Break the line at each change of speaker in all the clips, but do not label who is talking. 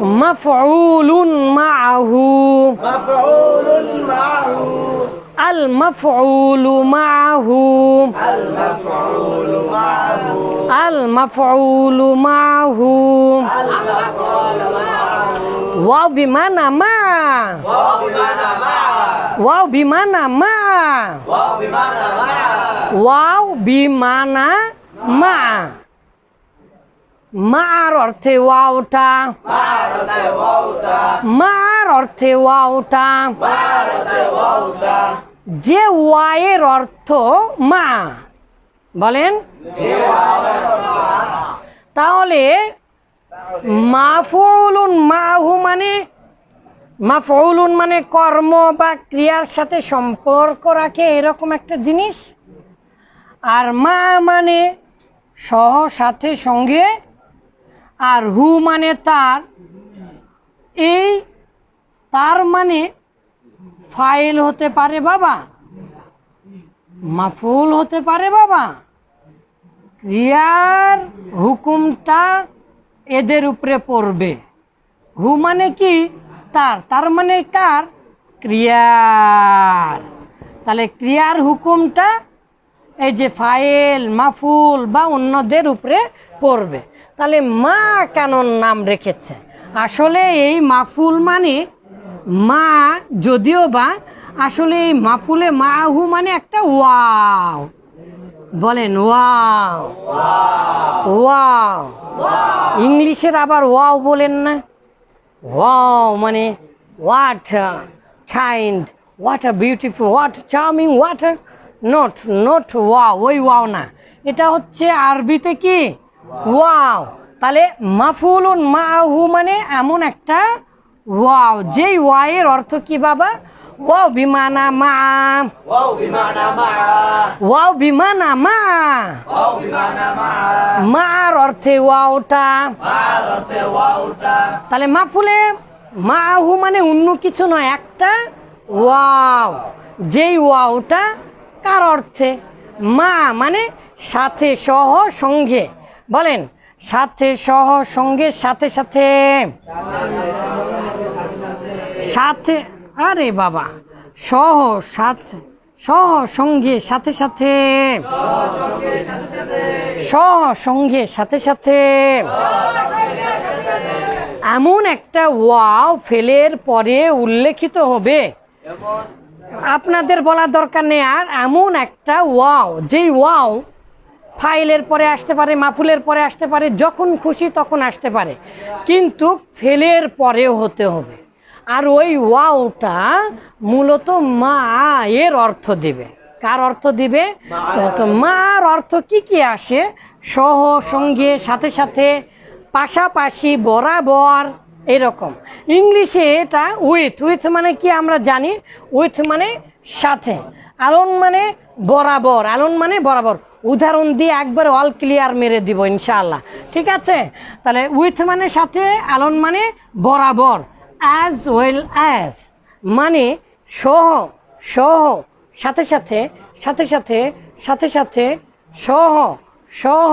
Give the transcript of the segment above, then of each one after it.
مفعول معه.
مفعول معه.
المفعول معه.
المفعول معه.
المفعول معه. واو بمعنى مع.
واو بمعنى مع.
واو بمعنى مع.
واو بمعنى مع.
واو بمعنى مع. মার অর্থে
ওয়া ওটা।
মার অর্থে
ওয়া ওটা।
যে ওয়ায়ের অর্থ মা। বলেন? তাহলে মাফউলুন মাহু মানে মাফউলুন মানে কর্ম বা ক্রিয়ার সাথে সম্পর্ক রাখে এরকম একটা জিনিস। আর মা মানে সহ সাথে সঙ্গে আর হু মানে তার, এই তার মানে ফাইল হতে পারে বাবা, মাফুল হতে পারে বাবা। ক্রিয়ার হুকুমটা এদের উপরে পড়বে। হু মানে কি? তার। তার মানে কার? ক্রিয়ার। তাহলে ক্রিয়ার হুকুমটা এই যে ফাইল, মাফুল বা অন্যদের উপরে পড়বে। তাহলে মা কেন নাম রেখেছে? আসলে এই মাফুল মানে মা যদিও বা আসলে এই মাফুলে মাহু মানে একটা ওয়াও। বলেন ওয়াও। ওয়াও। ইংলিশের আবার ওয়াও বলেন না। ওয়াও মানে what kind, what a beautiful, what charming, what not not wow, ওই ওয়াও না। এটা হচ্ছে আরবিতে কি? ওয়াও। তাহলে মাফুলুন মাহু মানে এমন একটা ওয়াও। যেই ওয়ায়ের অর্থ কি বাবা? ওয়াও বিমানা মা। ওয়াও বিমানা মা।
মা।
মার অর্থে ওয়াওটা তাহলে মাফুলে মাহু মানে অন্য কিছু নয় একটা ওয়াও। যেই ওয়াওটা কার অর্থে? মা মানে সাথে সহ সঙ্গে। বলেন, সাথে সহ সঙ্গে সাথে সাথে। সাথে, আরে বাবা, সহ সাথে, সহ সঙ্গে সাথে সাথে। সহ সঙ্গে সাথে সাথে। এমন একটা ওয়াও ফেলের পরে উল্লেখিত হবে। আপনাদের বলার দরকার নেই, আর এমন একটা ওয়াও, যেই ওয়াও ফাইলের পরে আসতে পারে, মাফুলের পরে আসতে পারে, যখন খুশি তখন আসতে পারে। কিন্তু ফেলের পরেও হতে হবে। আর ওই ওয়াওটা মূলত মা এর অর্থ দেবে। কার অর্থ দিবে? তো মার অর্থ কি কি আসে? সহ, সঙ্গে, সাথে সাথে, পাশাপাশি, বরাবর, এরকম। ইংলিশে এটা উইথ উইথ মানে কি আমরা জানি? উইথ মানে সাথে। আলন মানে বরাবর, আলন মানে বরাবর। উদাহরণ দিয়ে একবার অল ক্লিয়ার মেরে দিব ইনশাআল্লাহ। ঠিক আছে? তাহলে উইথ মানে সাথে আলন মানে বরাবর অ্যাজ ওয়েল অ্যাজ মানে সহ সহ, সাথে সাথে সাথে সাথে সাথে সাথে, সহ সহ,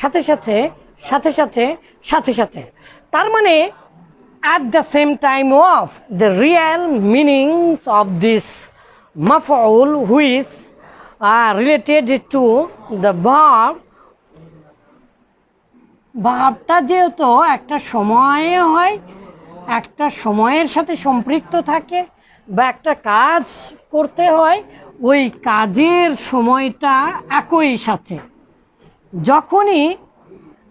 সাথে সাথে সাথে সাথে সাথে সাথে। তার মানে at the same time of the real meanings of this maf'ul which are related to the verb. ভাবটা যেহেতু একটা সময়ে হয় একটা সময়ের সাথে সম্পৃক্ত থাকে বা একটা কাজ করতে হয় ওই কাজের সময়টা একই সাথে। যখনই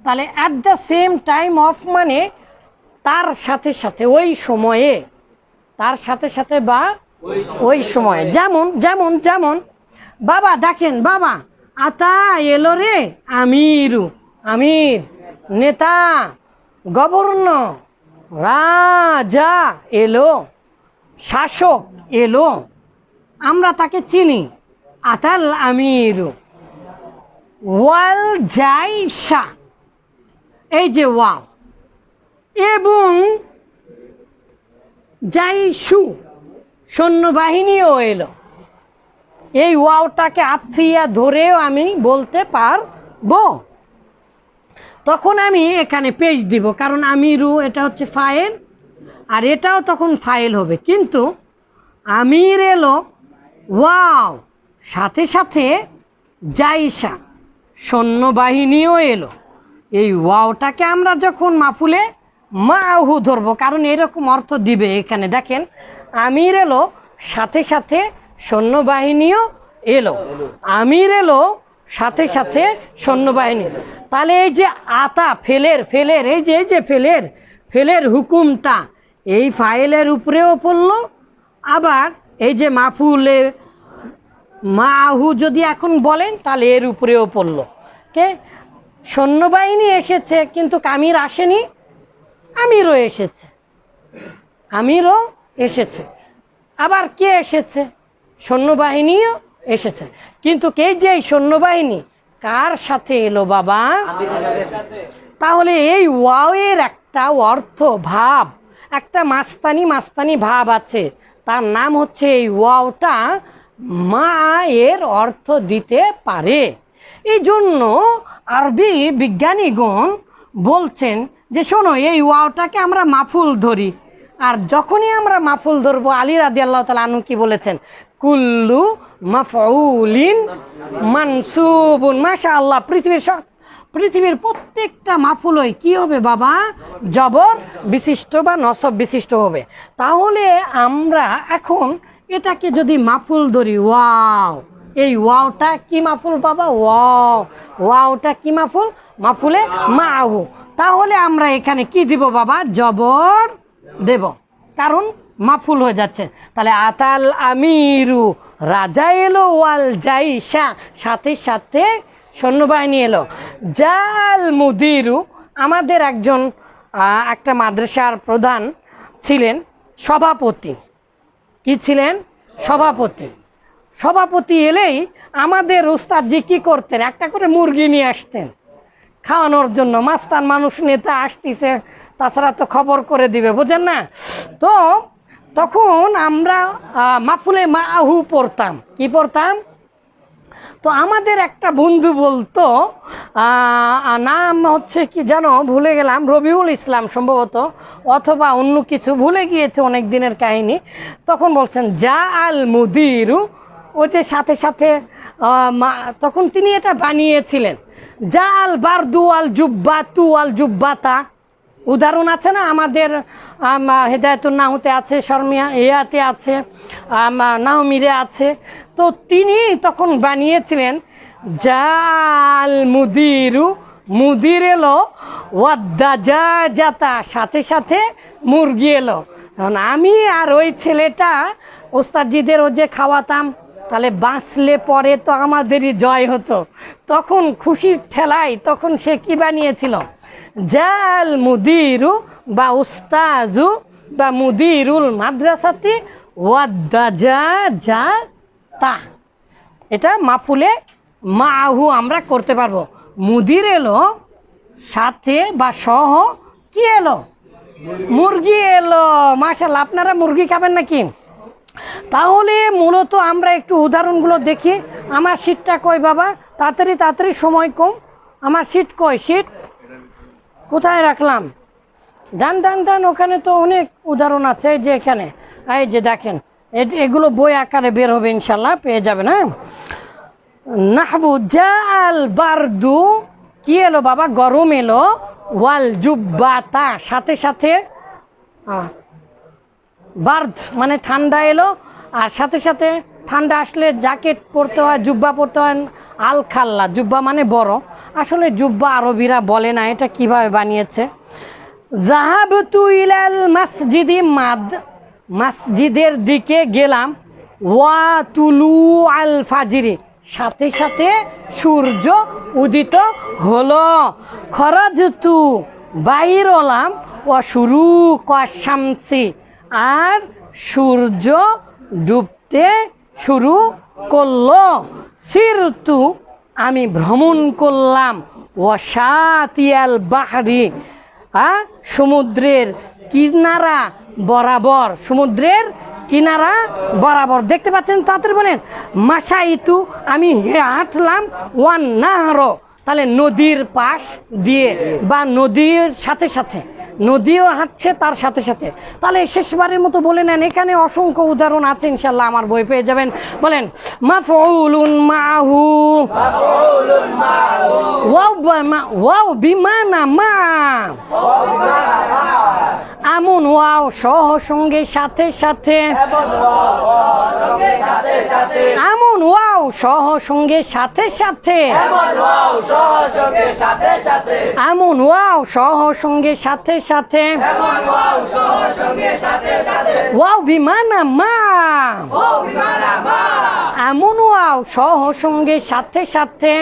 তাহলে at the same time of মানে তার সাথে সাথে ওই সময়ে তার সাথে সাথে বা ওই সময়ে। যেমন যেমন যেমন বাবা ডাকেন বাবা। আতা এলো রে, আমিরু, আমির। নেতা, গভর্নর, রাজা এলো, শাসক এলো। আমরা তাকে চিনি, আতাল আমিরু। ওয়াল জাইশা এই যে ওয়াও এবং জাইশু সৈন্যবাহিনীও এলো। এই ওয়াওটাকে আফিয়া ধরেও আমি বলতে পারব। তখন আমি এখানে পেজ দিব, কারণ আমিরু, এটা হচ্ছে ফাইল আর এটাও তখন ফাইল হবে। কিন্তু আমির এলো, ওয়াও, সাথে সাথে জাইসা সৈন্যবাহিনীও এলো। এই ওয়াওটাকে আমরা যখন মাফুলে মাহু ধরবো, কারণ এরকম অর্থ দিবে এখানে, দেখেন, আমির এলো, সাথে সাথে সৈন্যবাহিনীও এলো। আমির এলো সাথে সাথে সৈন্যবাহিনী। তাহলে এই যে আতা ফেলের ফেলের এই যে এই যে ফেলের ফেলের হুকুমটা এই ফাইলের উপরেও পড়ল আবার এই যে মাফুলে মাহু যদি এখন বলেন তাহলে এর উপরেও পড়ল। কে? সৈন্যবাহিনী এসেছে কিন্তু কামির আসেনি আমিরও এসেছে। আমিরও এসেছে। আবার কে এসেছে? সৈন্যবাহিনীও এসেছে। কিন্তু কে যে এই সৈন্যবাহিনী? কার সাথে এলো বাবা? তাহলে এই ওয়াওয়ের একটা অর্থ ভাব, একটা মাস্তানি মাস্তানি ভাব আছে। তার নাম হচ্ছে এই ওয়াওটা মা এর অর্থ দিতে পারে। এই জন্য আরবি বিজ্ঞানীগণ বলছেন যে শোনো, এই ওয়াওটাকে আমরা মাফুল ধরি। আর যখনই আমরা মাফুল ধরবো, আলী রাদি আল্লাহ তালা আনু কি বলেছেন? কুল্লু মাফউলিন মানসুবুন। মাশা আল্লাহ পৃথিবীর সব পৃথিবীর প্রত্যেকটা মাফুলই কি হবে বাবা? জবর বিশিষ্ট বা নসব বিশিষ্ট হবে। তাহলে আমরা এখন এটাকে যদি মাফুল ধরি, ওয়াও। এই ওয়াওটা কি মাফুল বাবা? ওয়াও। ওয়াওটা কি মাফুল? মাফুলে মাহু। তাহলে আমরা এখানে কি দিব বাবা? জবর দেব। কারণ মাফুল হয়ে যাচ্ছে। তাহলে আতাল আমিরু রাজা এলো ওয়াল জাইসা সাথে সাথে সৈন্যবাহিনী এলো। জাল মুদিরু, আমাদের একজন একটা মাদ্রাসার প্রধান ছিলেন, সভাপতি। কি ছিলেন? সভাপতি। সভাপতি এলেই আমাদের উস্তাদজি কি করতেন? একটা করে মুরগি নিয়ে আসতেন। খাওয়ানোর জন্য। মাস্তান মানুষ নেতা আসতেছে। তাছাড়া তো খবর করে দিবে, বুঝেন না? তো তখন আমরা মাফুলে মাহু পড়তাম। কি পড়তাম? তো আমাদের একটা বন্ধু বলতো নাম হচ্ছে কি জানো ভুলে গেলাম, রবিউল ইসলাম সম্ভবত, অথবা অন্য কিছু ভুলে গিয়েছে অনেক দিনের কাহিনী। তখন বলছেন, যা আল মুদিরু। ওই যে সাথে সাথে তখন তিনি এটা বানিয়েছিলেন। যা আল বারদু আল জুব্বা তু আল জুব্বাতা। উদাহরণ আছে না? আমাদের আম, হেদায়তুল নাহুতে আছে শর্মিয়া ইয়াতে আছে নাহমিরে আছে। তো তিনি তখন বানিয়েছিলেন জাল মুদিরু মুদির এলো ওয়াদ্দা যা যাতা সাথে সাথে মুরগি এলো। তখন আমি আর ওই ছেলেটা ওস্তাদজিদের ও যে খাওয়াতাম তাহলে বাঁচলে পরে তো আমাদেরই জয় হতো। তখন খুশির ঠেলায় তখন সে কি বানিয়েছিল? জাল মুদিরু বা উস্তাজু বা মুদিরুল মাদ্রাসাতি তা। এটা মাফুলে মাহু আমরা করতে পারব। মুদির এলো, সাথে বা সহ কি এলো? মুরগি এলো। মাশাল্লাহ আপনারা মুরগি খাবেন নাকি? তাহলে মূলত আমরা একটু উদাহরণগুলো দেখি। আমার সিটটা কই বাবা? তাড়াতাড়ি তাড়াতাড়ি সময় কম। আমার সিট কয়? সিট কোথায় রাখলাম? দান দান দান, ওখানে তো অনেক উদাহরণ আছে যে এখানে। এই যে দেখেন এগুলো বই আকারে বের হবে ইনশাল্লাহ পেয়ে যাবেন হ্যাঁ? নাহবু জাল বারদু, কি এলো বাবা? গরম এলো, ওয়াল জুব্বাতা, সাথে সাথে বার্ধ মানে ঠান্ডা এলো, আর সাথে সাথে ঠান্ডা আসলে জ্যাকেট পরতে হয়, জুব্বা পরতে হয়, আল খাল্লা। জুব্বা মানে বড়। আসলে জুব্বা আরবিরা বলে না, এটা কীভাবে বানিয়েছে? জাহাব তু ইলাল মসজিদি মাদ, মসজিদের দিকে গেলাম, ওয়া তুলু আল ফাজিরি। সাথে সাথে সূর্য উদিত হলো। খরজ তু বাইর হলাম ও শুরু কাশামসি আর সূর্য ডুবতে শুরু করল। সিরতু, আমি ভ্রমণ করলাম। ওয়াসাতিয়াল বাহারি হ্যাঁ সমুদ্রের কিনারা বরাবর। সমুদ্রের কিনারা বরাবর। দেখতে পাচ্ছেন তাঁতের বলেন মাসাইতু আমি হাঁটলাম, ওয়ান নাহর। তাহলে নদীর পাশ দিয়ে বা নদীর সাথে সাথে নদীও হাঁটছে তার সাথে সাথে। তাহলে শেষবারের মতো বলে নেন এখানে অসংখ্য উদাহরণ আছে ইনশাল্লাহ আমার বই পেয়ে যাবেন। বলেন মাফউলুন মাহু। ওয়াও বিমানা মা আমন ওয়াও সহ সঙ্গে সাথে সাথে।
ওয়াও
সহ সঙ্গে সাথে সাথে।
এমন ওয়াও সহ সঙ্গে সাথে সাথে।
ওয়াও বিমানা মা। এমন ওয়াও সহ সঙ্গে সাথে সাথে।